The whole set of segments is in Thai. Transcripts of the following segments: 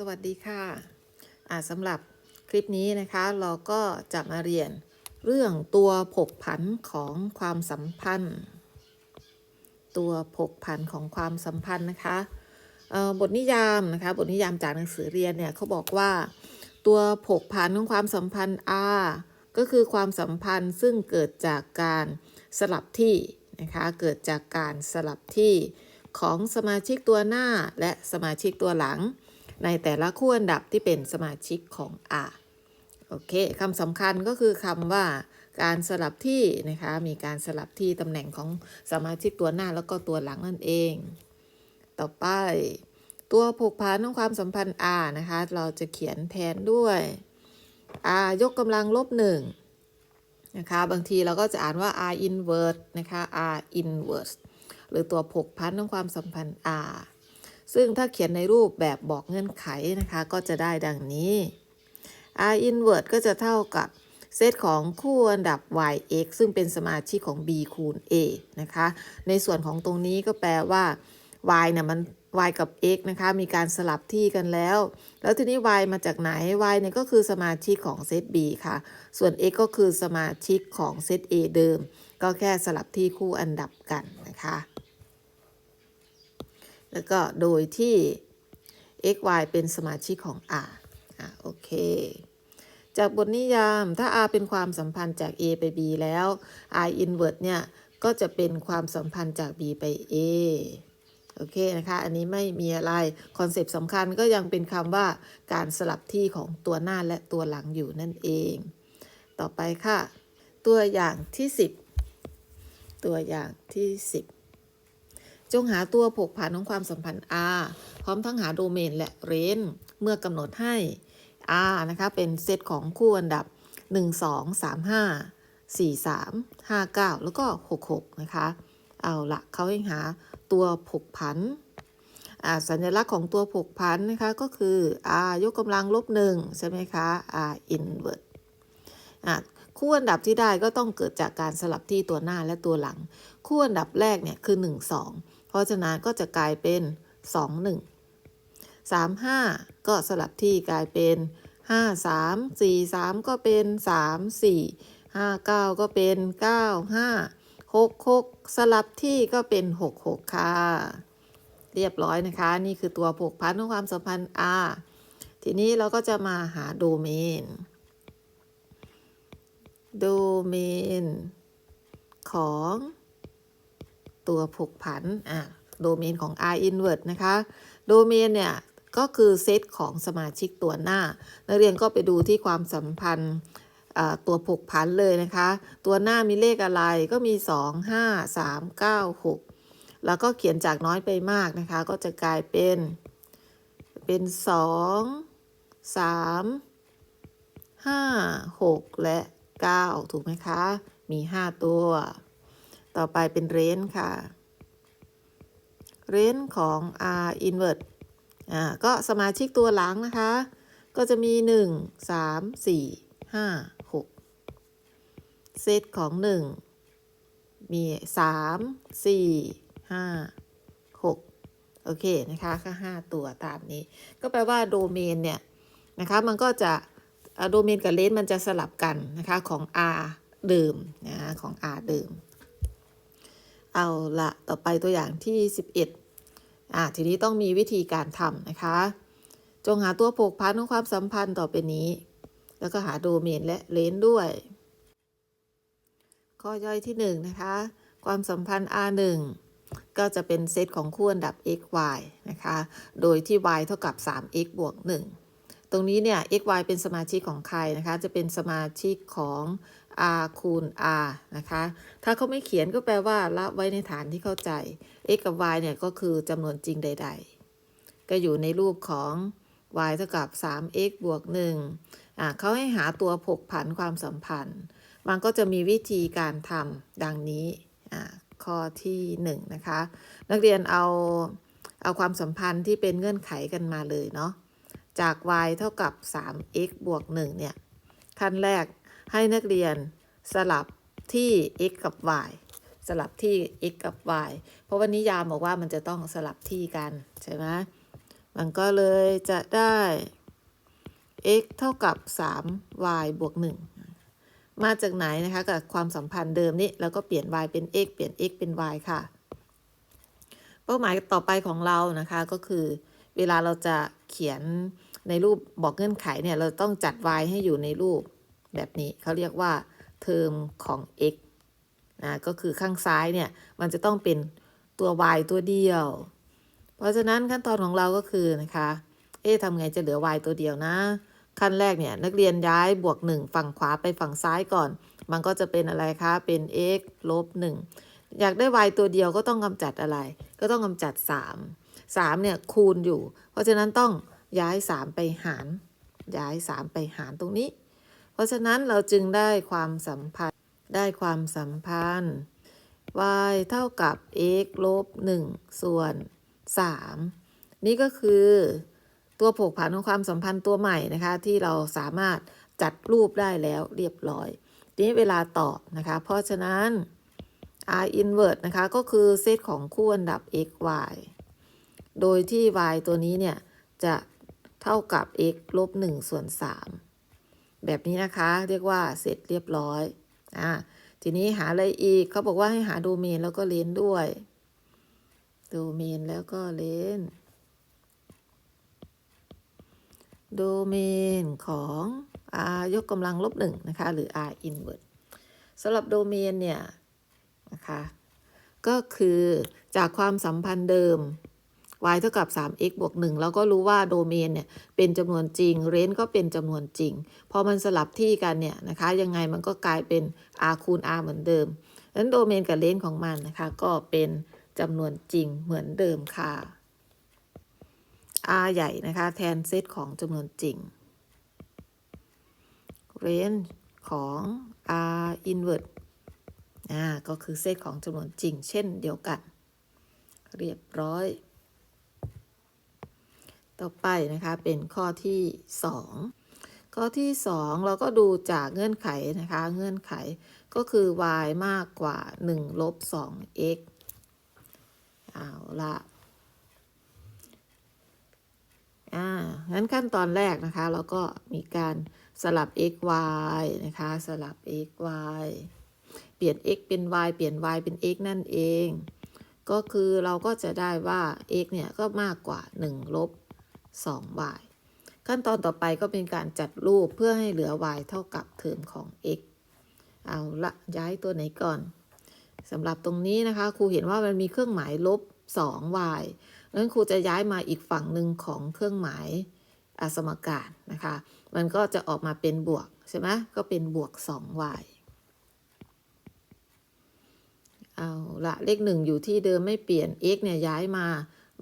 สวัสดีค่ะอาสำหรับคลิปนี้นะคะเราก็จะมาเรียนเรื่องตัวผกผันของความสัมพันธ์ ตัวผกผันของความสัมพันธ์นะคะบทนิยามนะคะบทนิยามจากหนังสือเรียนเนี่ยเขาบอกว่า ตัวผกผันของความสัมพันธ์ R ก็คือความสัมพันธ์ซึ่งเกิดจากการสลับที่นะคะ เกิดจากการสลับที่ของสมาชิกตัวหน้าและสมาชิกตัวหลัง ในแต่ละคู่อันดับที่เป็นสมาชิกของ R โอเคคำสำคัญก็คือคำว่าการสลับที่นะคะ มีการสลับที่ตำแหน่งของสมาชิกตัวหน้าแล้วก็ตัวหลังนั่นเอง ต่อไป ตัวผูกพันของความสัมพันธ์ R นะคะ เราจะเขียนแทนด้วย R ยกกำลังลบหนึ่งนะคะ บางทีเราก็จะอ่านว่า R inverse นะคะ R inverse หรือตัวผูกพันของความสัมพันธ์ R ซึ่งถ้าเขียนในรูปแบบบอกเงื่อนไขนะคะ ก็จะได้ดังนี้ r inverse ก็จะเท่ากับเซตของคู่อันดับ y(x) ซึ่งเป็นสมาชิกของ b คูณ a นะคะ ในส่วนของตรงนี้ก็แปลว่า y เนี่ยมัน y กับ x นะคะมีการสลับที่กันแล้ว แล้วทีนี้ y มาจากไหน y เนี่ยก็คือสมาชิกของเซต b ค่ะ ส่วน x ก็คือสมาชิกของเซต a เดิม ก็แค่สลับที่คู่อันดับกันนะคะ แล้วก็โดยที่ x y เป็นสมาชิกของ r อะโอเคจากบทนิยามถ้า r เป็นความสัมพันธ์จาก a ไป b แล้ว r inverse เนี่ย ก็จะเป็นความสัมพันธ์จาก b ไป a โอเคนะคะ อันนี้ไม่มีอะไร คอนเซปต์สำคัญก็ยังเป็นคำว่าการสลับที่ของตัวหน้าและตัวหลังอยู่นั่นเอง ต่อไปค่ะ ตัวอย่างที่ 10 ตัวอย่างที่ 10 จงหาตัวผกผันของความสัมพันธ์ R พร้อมทั้งหาโดเมนและเรนเมื่อกำหนดให้ R นะคะ เป็นเซตของคู่อันดับ 1 2 3 5 4 3 5 9 แล้วก็ 66 นะคะ เอาละเขาให้หา ตัวผกผัน สัญลักษณ์ของตัวผกผันนะคะก็คือ R ยกกำลังลบหนึ่งใช่ไหมคะ R inverse อะคู่อันดับที่ได้ก็ต้องเกิดจากการสลับที่ตัวหน้าและตัวหลัง คู่อันดับแรกเนี่ยคือ 1 2 เพราะฉะนั้นก็จะกลายเป็น 2 1 3 5 ก็สลับที่กลายเป็น 5 3 4 3 ก็เป็น 3 4 5 9 ก็เป็น 9 5 6 6 สลับที่ก็เป็น 6 6 ค่ะ เรียบร้อยนะคะ นี่คือตัวผูกพันของความสัมพันธ์ R ทีนี้เราก็จะมาหาโดเมน โดเมน ของตัวผูกผันอะโดเมนของ R inverse นะคะ โดเมนเนี่ย ก็คือเซตของสมาชิกตัวหน้า นักเรียนก็ไปดูที่ความสัมพันธ์ ตัวผกพันเลยนะคะ ตัวหน้ามีเลขอะไรก็มี 2 5 3 9 6 แล้วก็เขียนจากน้อยไปมากนะคะ ก็จะกลายเป็น เป็น 2 3 5 6 และ 9 ถูกไหมคะ มี 5 ตัว ต่อไปเป็นเรนค่ะ เรนของ R inverse อ่าก็สมาชิกตัวหลังนะคะ ก็จะมี 1 3 4 5 เซตของ1มี3 4 5 6โอเคนะคะก็5ตัวตามนี้ ก็แปลว่าโดเมนเนี่ยนะคะมันก็จะโดเมนกับเลนมันจะสลับกันนะคะของ R เดิมนะของ R เดิม เอาละต่อไปตัวอย่างที่ 11อะทีนี้ต้องมีวิธีการทำนะคะ จงหาตัวผูกพันของความสัมพันธ์ต่อไปนี้ แล้วก็หาโดเมนและเลนด้วย ข้อย่อยที่1นะคะ ความสัมพันธ์ R1 ก็จะเป็นเซตของคู่อันดับ x y นะคะ โดยที่ y เท่ากับ 3x บวก 1 ตรงนี้เนี่ย x y เป็นสมาชิกของใครนะคะ จะเป็นสมาชิกของ r คูณ r นะคะ ถ้าเขาไม่เขียนก็แปลว่าละไว้ในฐานที่เข้าใจ x กับ y เนี่ยก็คือจำนวนจริงใด ๆ ก็อยู่ในรูปของ y เท่ากับ 3x บวก1อ่าเขาให้หาตัวผกผันความสัมพันธ์ มันก็จะมีวิธีการทำดังนี้ข้อที่1นนะคะ นักเรียนเอาเอาความสัมพันธ์ที่เป็นเงื่อนไขกันมาเลยเนาะจาก y เท่ากับ 3x บวก 1 เนี่ย ขั้นแรกให้นักเรียนสลับที่ x กับ y สลับที่ x กับ y เพราะวันนิยามบอกว่ามันจะต้องสลับที่กันใช่ไหมมันก็เลยจะได้ x เท่ากับ 3y บวก 1 มาจากไหนนะคะกับความสัมพันธ์เดิมนี้แล้วก็เปลี่ยน y เป็น x เปลี่ยน x เป็น y ค่ะ เป้าหมายต่อไปของเรานะคะก็คือ เวลาเราจะเขียนในรูปบอกเงื่อนไขเนี่ยเราต้องจัด y ให้อยู่ในรูปแบบนี้เขาเรียกว่าเทอมของ x นะก็คือข้างซ้ายเนี่ยมันจะต้องเป็นตัว y ตัวเดียว เพราะฉะนั้นขั้นตอนของเราก็คือนะคะ เอ๊ะทำไงจะเหลือ y ตัวเดียวนะ ขั้นแรกเนี่ยนักเรียนย้ายบวก 1 ฝั่งขวาไปฝั่งซ้ายก่อน มันก็จะเป็นอะไรคะเป็น x ลบ1อยากได้ y ตัวเดียวก็ต้องกำจัดอะไร ก็ต้องกำจัด 3 3เนี่ยคูณอยู่ เพราะฉะนั้นต้องย้าย 3 ไปหาร ย้าย 3 ไปหารตรงนี้ เพราะฉะนั้นเราจึงได้ความสัมพันธ์ ได้ความสัมพันธ์ y เท่ากับ x ลบ1ส่วน 3 นี่ก็คือ ตัวผกผันของความสัมพันธ์ตัวใหม่นะคะ ที่เราสามารถจัดรูปได้แล้วเรียบร้อยทีนี้เวลาตอบนะคะ เพราะฉะนั้น r inverse นะคะ ก็คือเซตของคู่อันดับ x y โดยที่ y ตัวนี้เนี่ย จะเท่ากับ x ลบ1ส่วน 3 แบบนี้นะคะ เรียกว่าเสร็จเรียบร้อย อ่า ทีนี้หาอะไรอีก เขาบอกว่าให้หาโดเมนแล้วก็เลนด้วย โดเมนแล้วก็เลน โดเมนของ r ยกกำลังลบหนึ่งนะคะ หรือ r inverse สำหรับโดเมนเนี่ยนะคะก็คือจากความสัมพันธ์เดิม y เท่ากับ 3x บวก1เราก็รู้ว่าโดเมนเนี่ยเป็นจำนวนจริง เรนก็เป็นจำนวนจริง พอมันสลับที่กันเนี่ยนะคะยังไงมันก็กลายเป็น r คูณ r เหมือนเดิมดังนั้นโดเมนกับเรนของมันนะคะก็เป็นจำนวนจริงเหมือนเดิมค่ะ r ใหญ่นะคะ แทนเซตของจำนวนจริง range ของ r inverse อ่าก็คือเซตของจำนวนจริง เช่นเดียวกัน เรียบร้อย ต่อไปนะคะเป็นข้อที่ 2 ข้อที่ 2 เราก็ดูจากเงื่อนไขนะคะ เงื่อนไขก็คือ y มากกว่า 1 ลบ 2x เอาละ อ่างั้นขั้นตอนแรกนะคะ เราก็มีการสลับ x y นะคะ สลับ x y เปลี่ยน x เป็น y เปลี่ยน y เป็น x นั่นเอง ก็คือเราก็จะได้ว่า x เนี่ยก็มากกว่า 1 ลบ 2y ขั้นตอนต่อไปก็เป็นการจัดรูปเพื่อให้เหลือ y เท่ากับเทอมของ x เอาละย้ายตัวไหนก่อนสำหรับตรงนี้นะคะครูเห็นว่ามันมีเครื่องหมายลบ 2y นั้นครูจะย้ายมาอีกฝั่งหนึ่งของเครื่องหมายสมการนะคะ มันก็จะออกมาเป็นบวกใช่ไหมก็เป็นบวก 2y เอาละเลขหนึ่งอยู่ที่เดิมไม่เปลี่ยน x เนี่ยย้ายมา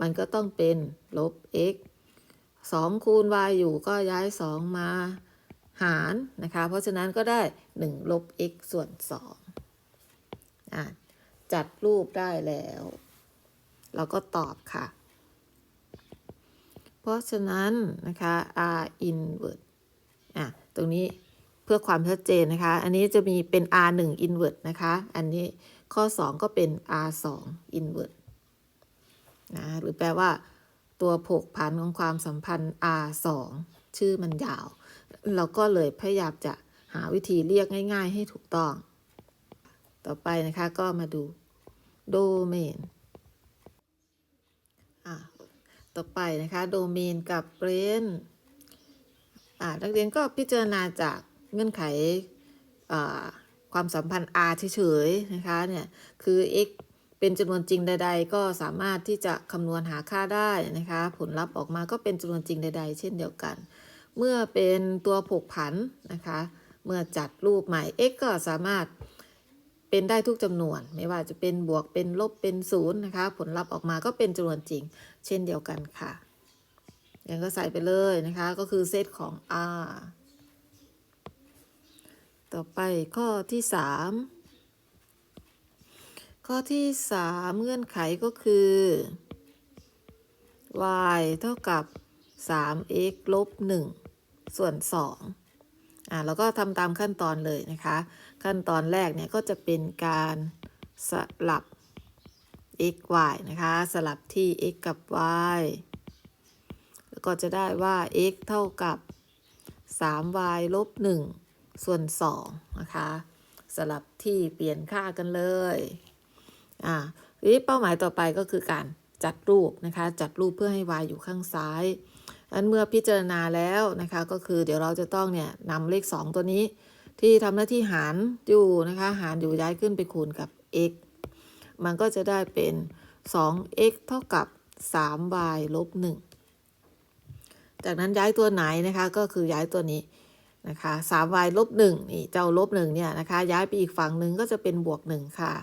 มันก็ต้องเป็นลบ x 2 คูณ y อยู่ก็ย้าย 2 มาหารนะคะ เพราะฉะนั้นก็ได้ 1 ลบ x ส่วน2อะจัดรูปได้แล้ว เราก็ตอบค่ะ เพราะฉะนั้นนะคะ r inverse อะตรงนี้เพื่อความชัดเจนนะคะ อันนี้จะมีเป็น r 1 inverse นะคะ อันนี้ข้อ 2 ก็เป็น r 2 inverse นะหรือแปลว่า ตัวผกผันของความสัมพันธ์ r 2ชื่อมันยาว เราก็เลยพยายามจะหาวิธีเรียกง่ายๆ ให้ถูกต้อง ต่อไปนะคะก็มาดูโดเมนอะ ต่อไปนะคะโดเมนกับเรนนักเรียนก็พิจารณาจากเงื่อนไขความสัมพันธ์ r เฉยๆนะคะเนี่ยคือ x เป็นจำนวนจริงใด ๆ ก็สามารถที่จะคำนวณหาค่าได้นะคะผลลัพธ์ออกมาก็เป็นจำนวนจริงใด ๆ เช่นเดียวกัน เมื่อเป็นตัวผกผันนะคะเมื่อจัดรูปใหม่ x ก็สามารถ เป็นได้ทุกจำนวน ไม่ว่าจะเป็นบวกเป็นลบเป็นศูนย์นะคะ ผลลัพธ์ออกมาก็เป็นจำนวนจริง เช่นเดียวกันค่ะยังก็ใส่ไปเลยนะคะ ก็คือเซตของ r ต่อไปข้อที่ 3 ข้อที่ 3 เงื่อนไขก็คือ y เท่ากับ 3x ลบ1ส่วน2อ่าแล้วก็ทำตามขั้นตอนเลยนะคะ ขั้นตอนแรกเนี่ยก็จะเป็นการสลับ x y นะคะ สลับที่ x กับ y แล้วก็จะได้ว่า x เท่ากับ 3y ลบ1ส่วน2นะคะ สลับที่เปลี่ยนค่ากันเลย อ่าทีนี้เป้าหมายต่อไปก็คือการจัดรูปนะคะ จัดรูปเพื่อให้ y อยู่ข้างซ้ายอันเมื่อพิจารณาแล้วนะคะ ก็คือเดี๋ยวเราจะต้องเนี่ยนำเลข 2 ตัวนี้ ที่ทำหน้าที่หารอยู่นะคะหารอยู่ย้ายขึ้นไปคูณกับ x มันก็จะได้เป็น 2x เท่ากับ 3y ลบ 1 จากนั้นย้ายตัวไหนนะคะก็คือย้ายตัวนี้นะคะ 3y ลบ 1 นี่ เจ้าลบ 1 เนี่ยนะคะ ย้ายไปอีกฝั่งหนึ่งก็จะเป็นบวก 1 ค่ะ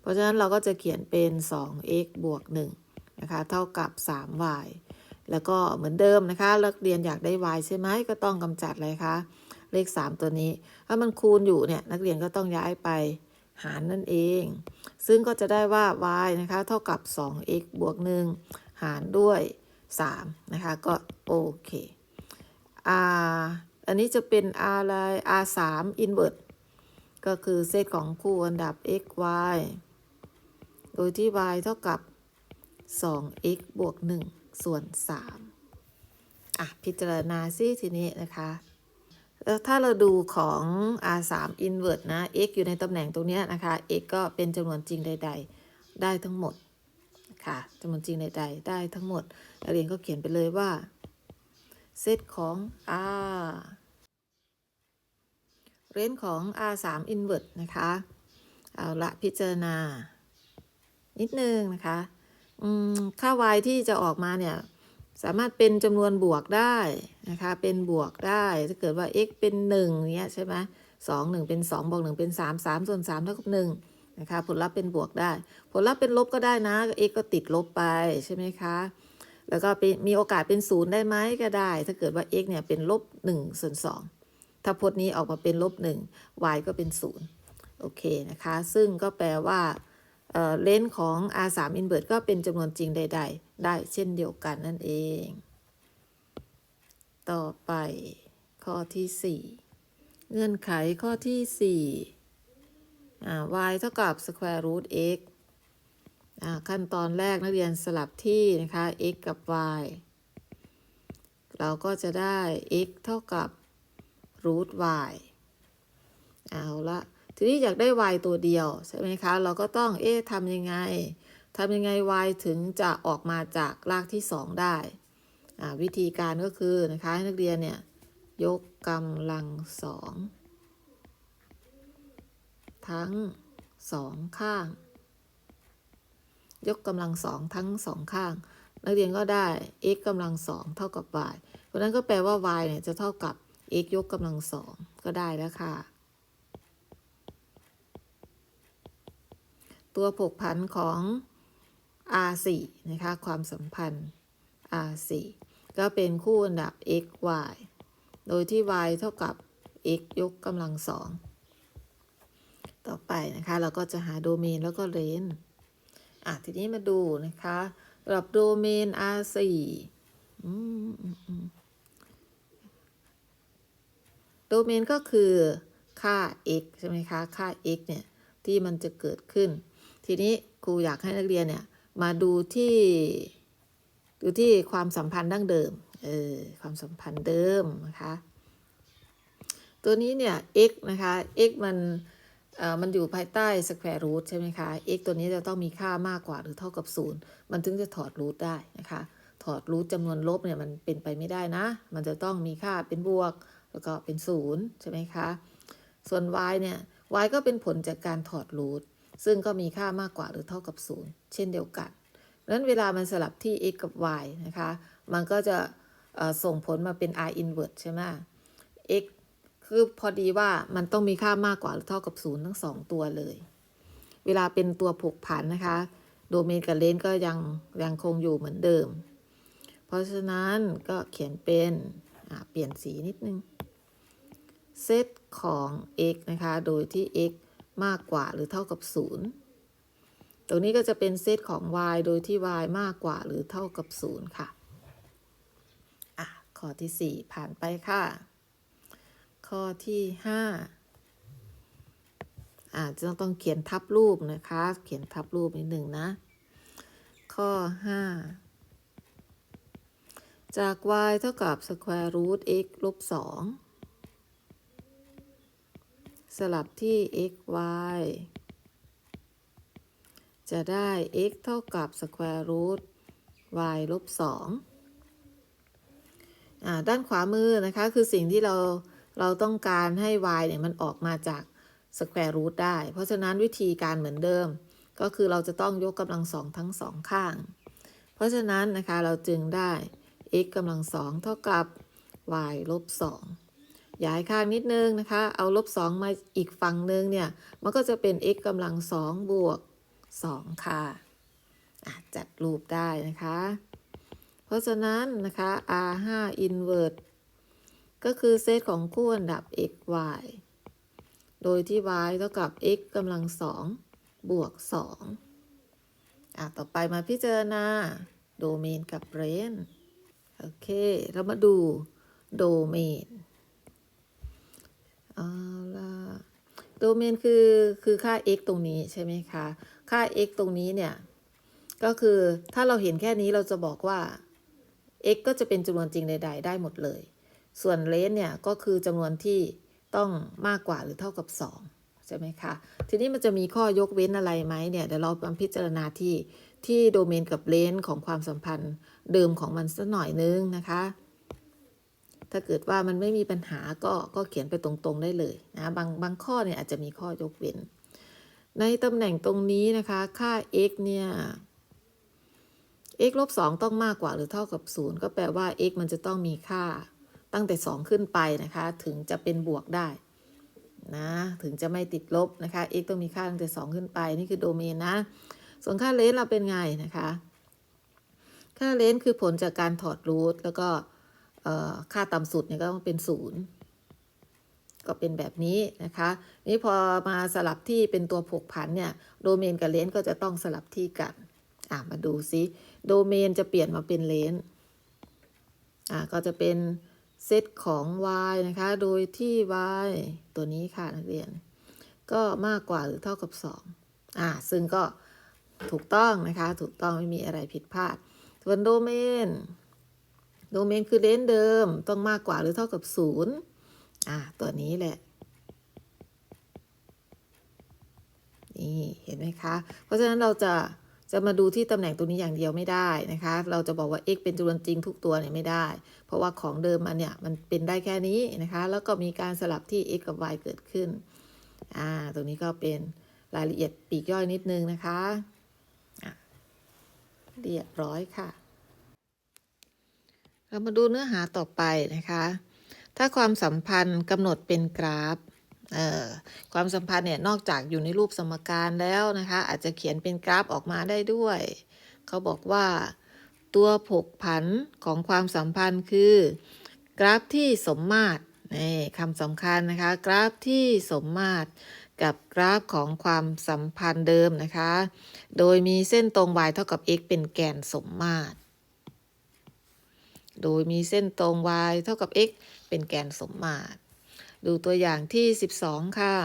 เพราะฉะนั้นเราก็จะเขียนเป็น 2x บวก 1 นะคะ เท่ากับ 3y แล้วก็เหมือนเดิมนะคะนักเรียนอยากได้ y ใช่ไหมก็ต้องกำจัดอะไรคะ เลข 3 ตัวนี้ ถ้ามันคูณอยู่เนี่ยนักเรียนก็ต้องย้ายไปหารนั่นเอง ซึ่งก็จะได้ว่า y นะคะ เท่ากับ 2x บวก 1 หารด้วย 3 นะคะ ก็โอเค r อันนี้จะเป็น r อะไร r 3 inverse ก็คือเซตของคู่อันดับ x y โดยที่ y เท่ากับ 2x บวก 1 ส่วน 3 อะ พิจารณาซิทีนี้นะคะ แล้วถ้าเราดูของ r 3 inverse นะ x อยู่ในตำแหน่งตรงนี้นะคะ x ก็เป็นจำนวนจริงใด ๆ ได้ทั้งหมดค่ะจำนวนจริงใด ๆ ได้ทั้งหมดนักเรียนก็เขียนไปเลยว่าเซตของ r เรนของ r 3 inverse นะคะ เอาละพิจารณา นิดนึงนะคะค่า y ที่จะออกมาเนี่ย สามารถเป็นจำนวนบวกได้นะคะ เป็นบวกได้ถ้าเกิดว่า x เป็น1เนี้ยใช่ไหมสองหนึ่งเป็น 2 บวก 1 เป็น 3 3 ส่วน3เท่ากับ1นะคะ ผลลัพธ์เป็นบวกได้ ผลลัพธ์เป็นลบก็ได้นะ x ก็ติดลบไปใช่ไหมคะ แล้วก็เป็นมีโอกาสเป็นศูนย์ได้ไหมก็ได้ ถ้าเกิดว่า x เนี่ยเป็นลบ1ส่วน2ถ้าพจน์นี้ออกมาเป็นลบ1 y ก็เป็น 0 โอเคนะคะ ซึ่งก็แปลว่า เลนส์ของ r 3 inverse ก็เป็นจำนวนจริงใด ๆ ได้เช่นเดียวกันนั่นเอง ต่อไปข้อที่ 4 เงื่อนไขข้อที่4อ่ y เท่ากับ square root x ขั้นตอนแรกนักเรียนสลับที่นะคะ x กับ y เราก็จะได้ x เท่ากับ root y เอาละ ทีนี้อยากได้ y ตัวเดียวใช่ไหมคะ เราก็ต้องเอ๊ะทำยังไงทำยังไง y ถึงจะออกมาจากรากที่ 2 ได้อ่าวิธีการก็คือนะคะให้นักเรียนเนี่ยยกกำลังสองทั้งสองข้าง ยกกำลังสองทั้งสองข้าง นักเรียนก็ได้ x กำลังสองเท่ากับ y เพราะนั้นก็แปลว่า y เนี่ยจะเท่ากับ x ยกกำลังสองก็ได้แล้วค่ะ ตัวผกผันของ R4 นะคะ ความสัมพันธ์ R4 ก็เป็นคู่อันดับ x y โดยที่ y เท่ากับ x ยกกำลังสอง ต่อไปนะคะ เราก็จะหาโดเมนแล้วก็เรนอะ ทีนี้มาดูนะคะระดับโดเมน R4 อืโดเมนก็คือค่า x ใช่ไหมคะ ค่า x เนี่ย ที่มันจะเกิดขึ้น ทีนี้ครูอยากให้นักเรียนเนี่ยมาดูที่ดูที่ความสัมพันธ์ดั้งเดิม เออ ความสัมพันธ์เดิมนะคะ ตัวนี้เนี่ย x นะคะ x มันเออมันอยู่ภายใต้ square root ใช่ไหมคะ x ตัวนี้จะต้องมีค่ามากกว่าหรือเท่ากับ 0 มันถึงจะถอด root ได้นะคะ ถอด root จำนวนลบเนี่ยมันเป็นไปไม่ได้นะ มันจะต้องมีค่าเป็นบวก แล้วก็เป็น 0 ใช่ไหมคะ ส่วน y เนี่ย y ก็เป็นผลจากการถอด root ซึ่งก็มีค่ามากกว่าหรือเท่ากับ 0 เช่นเดียวกันนั้นเวลามันสลับที่ x กับ y นะคะ มันก็จะส่งผลมาเป็น r inverse ใช่ไหม x คือพอดีว่ามันต้องมีค่ามากกว่าหรือเท่ากับ 0 ทั้ง 2 ตัวเลย เวลาเป็นตัวผกผันนะคะ โดเมนกับเลนก็ยังยังคงอยู่เหมือนเดิม เพราะฉะนั้นก็เขียนเป็นเปลี่ยนสีนิดนึง เซตของ x นะคะ โดยที่ x มากกว่าหรือเท่ากับ 0 ตรงนี้ก็จะเป็นเซตของ y โดยที่ y มากกว่าหรือเท่ากับ 0 ค่ะ อะ ข้อที่ 4 ผ่านไปค่ะ ข้อที่ 5อาจจะต้องเขียนทับรูปนะคะ เขียนทับรูปนิดหนึ่งนะ ข้อ 5จาก y เท่ากับ square root x ลบ 2 สลับที่ x y จะได้ x เท่ากับ square root y ลบ2อ่าด้านขวามือนะคะ คือสิ่งที่เราเราต้องการให้ y เนี่ยมันออกมาจาก square root ได้ เพราะฉะนั้นวิธีการเหมือนเดิม ก็คือเราจะต้องยกกำลังสองทั้งสองข้าง เพราะฉะนั้นนะคะเราจึงได้ x กำลังสองเท่ากับ y ลบ2 ย้ายข้างนิดนึงนะคะ เอาลบ 2 มาอีกฝั่งนึงเนี่ย มันก็จะเป็น x กำลังสองบวก 2ค่ะอะ จัดรูปได้นะคะ เพราะฉะนั้นนะคะ r 5 inverse ก็คือเซตของคู่อันดับ x y โดยที่ y เท่ากับ x กำลังสองบวก 2 อะ ต่อไปมาพิจารณา โดเมนกับเรน โอเค เรามาดูโดเมน เอาล่ะโดเมนคือคือค่า x ตรงนี้ใช่ไหมคะ ค่า x ตรงนี้เนี่ย ก็คือถ้าเราเห็นแค่นี้เราจะบอกว่า x ก็จะเป็นจำนวนจริงใด ๆ ได้หมดเลย ส่วนเลนเนี่ย ก็คือจำนวนที่ต้องมากกว่าหรือเท่ากับ 2 ใช่ไหมคะ ทีนี้มันจะมีข้อยกเว้นอะไรไหมเนี่ย เดี๋ยวเรามาพิจารณาที่ที่โดเมนกับเลนของความสัมพันธ์เดิมของมันสักหน่อยนึงนะคะ ถ้าเกิดว่ามันไม่มีปัญหาก็ก็เขียนไปตรงๆได้เลยนะบางบางข้อเนี่ยอาจจะมีข้อยกเว้น ในตำแหน่งตรงนี้นะคะค่า x เนี่ย x ลบ2ต้องมากกว่าหรือเท่ากับ 0 ก็แปลว่า x มันจะต้องมีค่าตั้งแต่ 2 ขึ้นไปนะคะ ถึงจะเป็นบวกได้นะถึงจะไม่ติดลบนะคะ x ต้องมีค่าตั้งแต่ 2 ขึ้นไป นี่คือโดเมนนะ ส่วนค่าเลนเราเป็นไงนะคะ ค่าเลนคือผลจากการถอดรูทแล้วก็ ค่าต่ำสุดเนี่ยก็ต้องเป็น0ก็เป็นแบบนี้นะคะ นี่พอมาสลับที่เป็นตัวผกผันเนี่ยโดเมนกับเลนก็จะต้องสลับที่กันอะมาดูซิโดเมนจะเปลี่ยนมาเป็นเลนอะก็จะเป็นเซตของ y นะคะ โดยที่ y ตัวนี้ค่ะนักเรียน ก็มากกว่าหรือเท่ากับ 2 อะซึ่งก็ถูกต้องนะคะ ถูกต้องไม่มีอะไรผิดพลาดส่วนโดเมน โดเมนคือเลนเดิมต้องมากกว่าหรือเท่ากับ 0 อะ ตัวนี้แหละ นี่เห็นไหมคะ เพราะฉะนั้นเราจะจะมาดูที่ตำแหน่งตัวนี้อย่างเดียวไม่ได้นะคะ เราจะบอกว่า x เป็นจำนวนจริงทุกตัวเนี่ยไม่ได้ เพราะว่าของเดิมมันเนี่ยมันเป็นได้แค่นี้นะคะ แล้วก็มีการสลับที่ x กับ y เกิดขึ้น อ่า ตรงนี้ก็เป็นรายละเอียดปีกย่อยนิดนึงนะคะอะเรียบร้อยค่ะ เรามาดูเนื้อหาต่อไปนะคะ ถ้าความสัมพันธ์กำหนดเป็นกราฟเออความสัมพันธ์เนี่ยนอกจากอยู่ในรูปสมการแล้วนะคะ อาจจะเขียนเป็นกราฟออกมาได้ด้วย เขาบอกว่าตัวผกผันของความสัมพันธ์คือ กราฟที่สมมาตรนี่คำสำคัญนะคะ กราฟที่สมมาตรกับกราฟของความสัมพันธ์เดิมนะคะ โดยมีเส้นตรง y เท่ากับ x เป็นแกนสมมาตร โดยมีเส้นตรง y เท่ากับ x เป็นแกนสมมาตร ดูตัวอย่างที่ 12 ค่ะ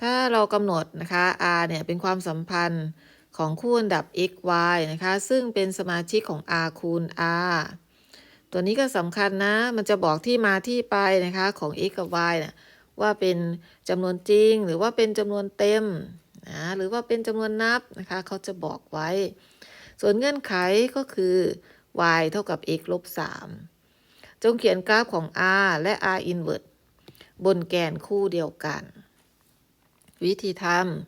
ถ้าเรากำหนดนะคะ r เนี่ยเป็นความสัมพันธ์ของคู่อันดับ x y นะคะ ซึ่งเป็นสมาชิกของ r คูณ r ตัวนี้ก็สำคัญนะ มันจะบอกที่มาที่ไปนะคะของ x กับ y นะว่าเป็นจำนวนจริง หรือว่าเป็นจำนวนเต็มนะหรือว่าเป็นจำนวนนับนะคะ เขาจะบอกไว้ ส่วนเงื่อนไขก็คือ y เท่ากับ x ลบ3จงเขียนกราฟของ r และ r inverse บนแกนคู่เดียวกัน วิธีท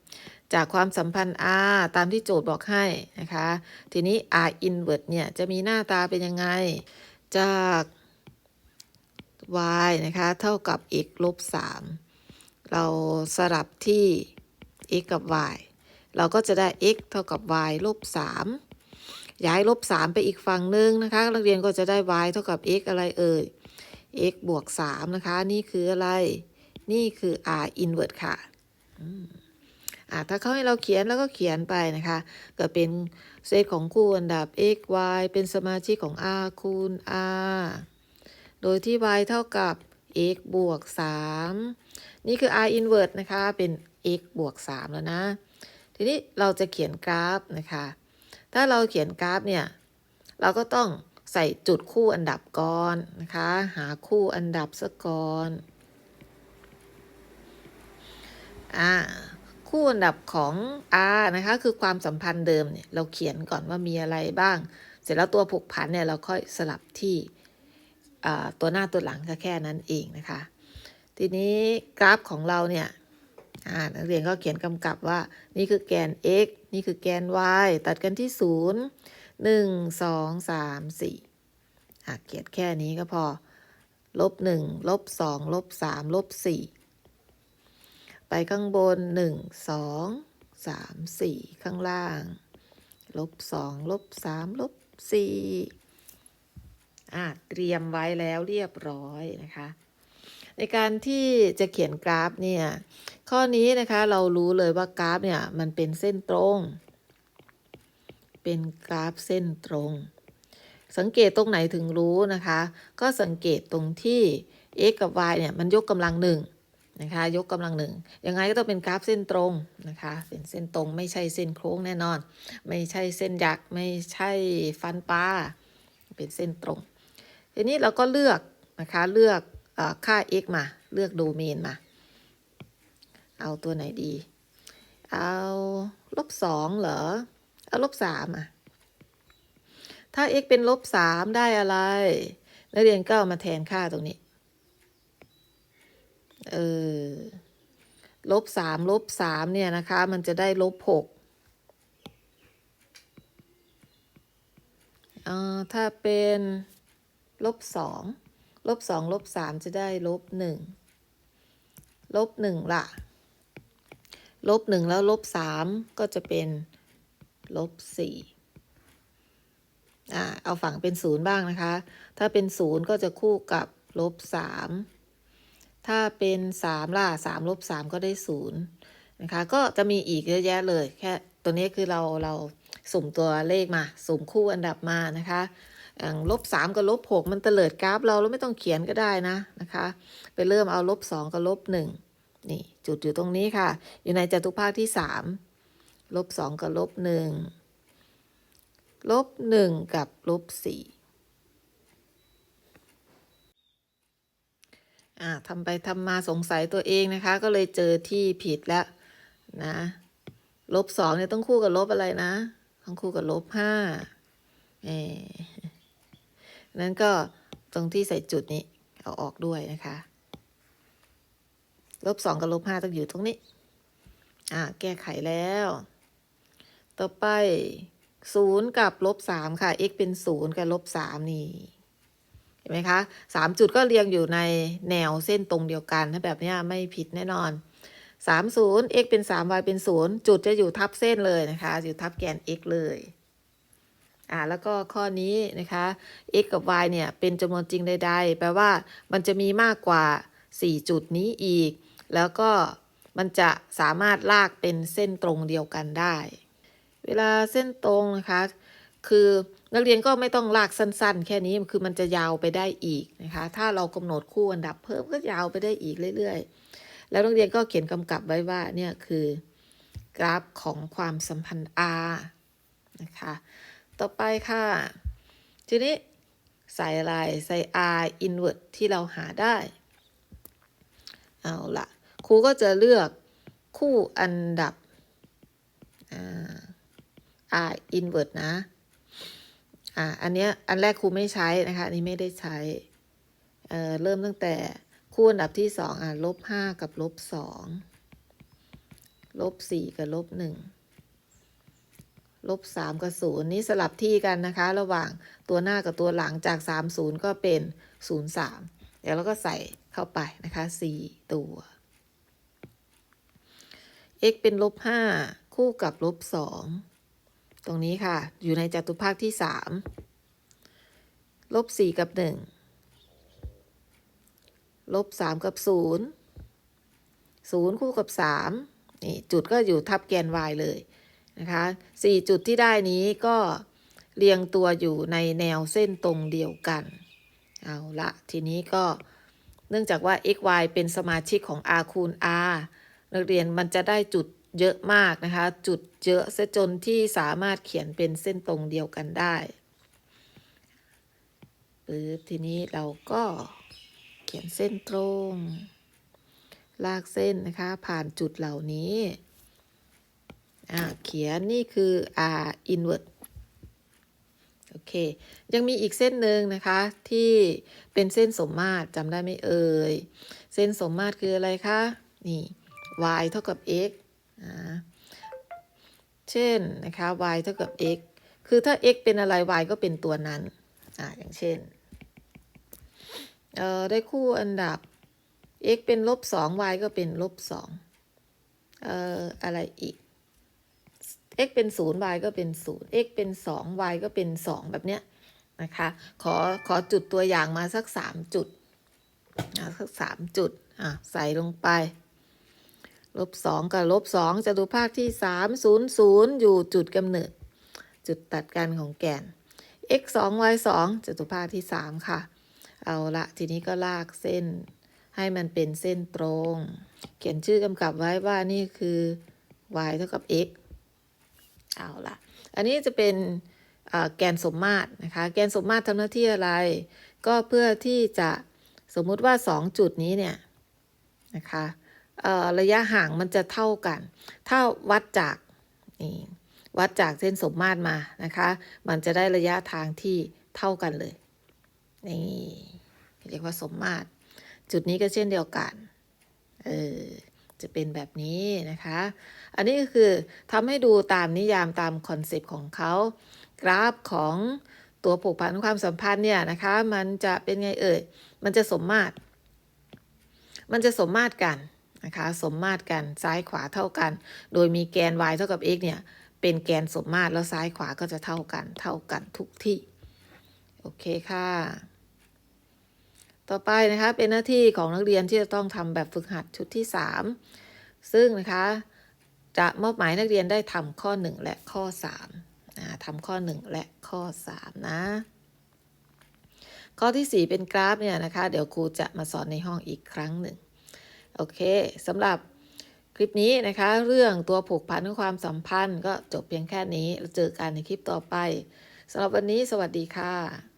ำจากความสัมพันธ์ r ตามที่โจทย์บอกให้นะคะ ทีนี้ r inverse เนี่ย จะมีหน้าตาเป็นยังไง จาก y นะคะ เท่ากับ x ลบ3เราสลับที่ x กับ y เราก็จะได้ x เท่ากับ y ลบ3 ย้ายลบ3ไปอีกฝั่งหนึ่งนะคะนักเรียนก็จะได้ y เท่ากับ x อะไรเอ่ย x บวก3นะคะ นี่คืออะไร นี่คือ r inverse ค่ะอ่าถ้าเขาให้เราเขียนแล้วก็เขียนไปนะคะ ก็เป็นเซตของคู่อันดับ x y เป็นสมาชิกของ r คูณ r โดยที่ y เท่ากับ x บวก 3 นี่คือ r inverse นะคะ เป็น x บวก 3 แล้วนะ ทีนี้เราจะเขียนกราฟนะคะ ถ้าเราเขียนกราฟเนี่ย เราก็ต้องใส่จุดคู่อันดับก่อนนะคะ หาคู่อันดับซะก่อน อ่า คู่อันดับของ R นะคะ คือความสัมพันธ์เดิมเนี่ย เราเขียนก่อนว่ามีอะไรบ้าง เสร็จแล้วตัวผูกพันเนี่ย เราค่อยสลับที่ตัวหน้าตัวหลังก็แค่นั้นเองนะคะ ทีนี้กราฟของเราเนี่ย นักเรียนก็เขียนกำกับว่า นี่คือแกน x นี่คือแกน y ตัดกันที่ 0 1 2 3 4อะเขียนแค่นี้ก็พอ ลบ 1 ลบ 2 ลบ 3 ลบ 4 ไปข้างบน 1 2 3 4 ข้างล่าง ลบ 2 ลบ 3 ลบ 4อะเตรียมไว้แล้วเรียบร้อยนะคะ ในการที่จะเขียนกราฟเนี่ย ข้อนี้นะคะเรารู้เลยว่ากราฟเนี่ยมันเป็นเส้นตรง เป็นกราฟเส้นตรง สังเกตตรงไหนถึงรู้นะคะ ก็สังเกตตรงที่ x กับ y เนี่ยมันยกกำลังหนึ่งนะคะยกกำลังหนึ่งยังไงก็ต้องเป็นกราฟเส้นตรงนะคะเป็นเส้นตรงไม่ใช่เส้นโค้งแน่นอน ไม่ใช่เส้นหยักไม่ใช่ฟันปลาเป็นเส้นตรง ทีนี้เราก็เลือกนะคะเลือก ค่า x มา เลือกโดเมนมา เอาตัวไหนดี เอาลบสองเหรอ เอาลบสามอะ ถ้า x เป็นลบสามได้อะไร นักเรียนก็เอามาแทนค่าตรงนี้ เออ ลบสามลบสามเนี่ยนะคะ มันจะได้ลบหกอ่าถ้าเป็นลบสอง ลบสองลบสามจะได้ลบหนึ่งลบหนึ่งล่ะ ลบหนึ่งแล้วลบสามก็จะเป็นลบสี่อ่าเอาฝั่งเป็นศูนย์บ้างนะคะ ถ้าเป็นศูนย์ก็จะคู่กับลบสามถ้าเป็นสามล่ะสามลบสามก็ได้ศูนย์นะคะ ก็จะมีอีกเยอะแยะเลย แค่ตัวนี้คือเราเราสุ่มตัวเลขมา สุ่มคู่อันดับมานะคะ อย่างลบสามกับลบหกมันเตลิดกราฟเราเราไม่ต้องเขียนก็ได้นะนะคะ ไปเริ่มเอาลบสองกับลบหนึ่งนี่จุดอยู่ตรงนี้ค่ะ อยู่ในจตุภาคที่สามลบสองกับลบหนึ่งลบหนึ่งกับลบสี่อ่าทำไปทำมาสงสัยตัวเองนะคะ ก็เลยเจอที่ผิดแล้วนะลบสองเนี่ยต้องคู่กับลบอะไรนะ ต้องคู่กับลบห้าเอ นั้นก็ตรงที่ใส่จุดนี้เอาออกด้วยนะคะลบสองกับลบห้าต้องอยู่ตรงนี้ อ่า แก้ไขแล้ว ต่อไปศูนย์กับลบสามค่ะ x เป็นศูนย์กับลบสามนี่ เห็นไหมคะสามจุดก็เรียงอยู่ในแนวเส้นตรงเดียวกัน ถ้าแบบนี้ไม่ผิดแน่นอนสามศูนย์ x เป็นสาม y เป็นศูนย์จุดจะอยู่ทับเส้นเลยนะคะ อยู่ทับแกน x เลย อ่าแล้วก็ข้อนี้นะคะ x กับ y เนี่ยเป็นจำนวนจริงใด ๆ แปลว่ามันจะมีมากกว่า 4 จุดนี้อีก แล้วก็มันจะสามารถลากเป็นเส้นตรงเดียวกันได้ เวลาเส้นตรงนะคะ คือนักเรียนก็ไม่ต้องลากสั้นๆ แค่นี้คือมันจะยาวไปได้อีกนะคะ ถ้าเรากำหนดคู่อันดับเพิ่มก็ยาวไปได้อีกเรื่อยๆ แล้วนักเรียนก็เขียนกำกับไว้ว่าเนี่ยคือกราฟของความสัมพันธ์ R นะคะ ต่อไปค่ะ ทีนี้ใส่อะไร ใส่ r inverse ที่เราหาได้ เอาละครูก็จะเลือกคู่อันดับ r inverse นะ อ่า อันเนี้ย อันแรกครูไม่ใช้นะคะ อันนี้ไม่ได้ใช้ เอ่อ เริ่มตั้งแต่คู่อันดับที่สองอะลบห้ากับลบสอง ลบสี่กับลบหนึ่ง ลบสามกับศูนย์นี้สลับที่กันนะคะ ระหว่างตัวหน้ากับตัวหลังจากสามศูนย์ก็เป็นศูนย์สามเดี๋ยวเราก็ใส่เข้าไปนะคะสี่ตัว x เป็นลบห้าคู่กับลบสองตรงนี้ค่ะ อยู่ในจัตุภาคที่สามลบสี่กับหนึ่งลบสามกับศูนย์ศูนย์คู่กับสามนี่ จุดก็อยู่ทับแกน y เลย นะคะสี่จุดที่ได้นี้ก็เรียงตัวอยู่ในแนวเส้นตรงเดียวกัน เอาละทีนี้ก็เนื่องจากว่า x y เป็นสมาชิกของ r คูณ r นักเรียนมันจะได้จุดเยอะมากนะคะ จุดเยอะซะจนที่สามารถเขียนเป็นเส้นตรงเดียวกันได้หรือทีนี้เราก็เขียนเส้นตรง ลากเส้นนะคะ ผ่านจุดเหล่านี้ เขียนนี่คือ r inward โอเค ยังมีอีกเส้นหนึ่งนะคะที่เป็นเส้นสมมาตรจำได้ไหมเอ่ย เส้นสมมาตรคืออะไรคะ นี่ y เท่ากับ x อ่าเช่นนะคะ y เท่ากับ x คือถ้า x เป็นอะไร y ก็เป็นตัวนั้น อ่า อย่างเช่น เอ่อ ได้คู่อันดับ x เป็นลบสอง y ก็เป็นลบสอง เอ่อ อะไรอีก x เป็นศูนย์ y ก็เป็นศูนย์ x เป็นสอง y ก็เป็นสองแบบเนี้ยนะคะ ขอขอจุดตัวอย่างมาสักสามจุดอะสักสามจุด อะ ใส่ลงไป ลบสองกับลบสองจะดูภาคที่สามศูนย์ศูนย์อยู่จุดกำเนิด จุดตัดกันของแกน x สอง y สองจะดูภาคที่สามค่ะ เอาละทีนี้ก็ลากเส้น ให้มันเป็นเส้นตรง เขียนชื่อกำกับไว้ว่านี่คือ y เท่ากับ x เอาละอันนี้จะเป็นแกนสมมาตรนะคะ แกนสมมาตรทำหน้าที่อะไร ก็เพื่อที่จะสมมุติว่า 2 จุดนี้เนี่ยนะคะระยะห่างมันจะเท่ากัน ถ้าวัดจากนี่วัดจากเส้นสมมาตรมานะคะ มันจะได้ระยะทางที่เท่ากันเลยนี่เรียกว่าสมมาตร จุดนี้ก็เช่นเดียวกันเออ จะเป็นแบบนี้นะคะ อันนี้ก็คือทำให้ดูตามนิยามตามคอนเซปต์ของเขา กราฟของตัวผูกพันความสัมพันธ์เนี่ยนะคะ มันจะเป็นไงเอ่ย มันจะสมมาตร มันจะสมมาตรกันนะคะ สมมาตรกันซ้ายขวาเท่ากัน โดยมีแกน y เท่ากับ x เนี่ยเป็นแกนสมมาตรแล้วซ้ายขวาก็จะเท่ากัน เท่ากันทุกที่ โอเคค่ะ ต่อไปนะคะเป็นหน้าที่ของนักเรียนที่จะต้องทำแบบฝึกหัดชุดที่ 3 ซึ่งนะคะจะมอบหมายนักเรียนได้ทำข้อ 1 และข้อ3นะทำข้อ 1 และข้อ 3 นะ ข้อที่ 4 เป็นกราฟเนี่ยนะคะ เดี๋ยวครูจะมาสอนในห้องอีกครั้งหนึ่งโอเคสำหรับคลิปนี้นะคะ เรื่องตัวผูกพันของความสัมพันธ์ ก็จบเพียงแค่นี้แล้วเจอกันในคลิปต่อไปสำหรับวันนี้สวัสดีค่ะ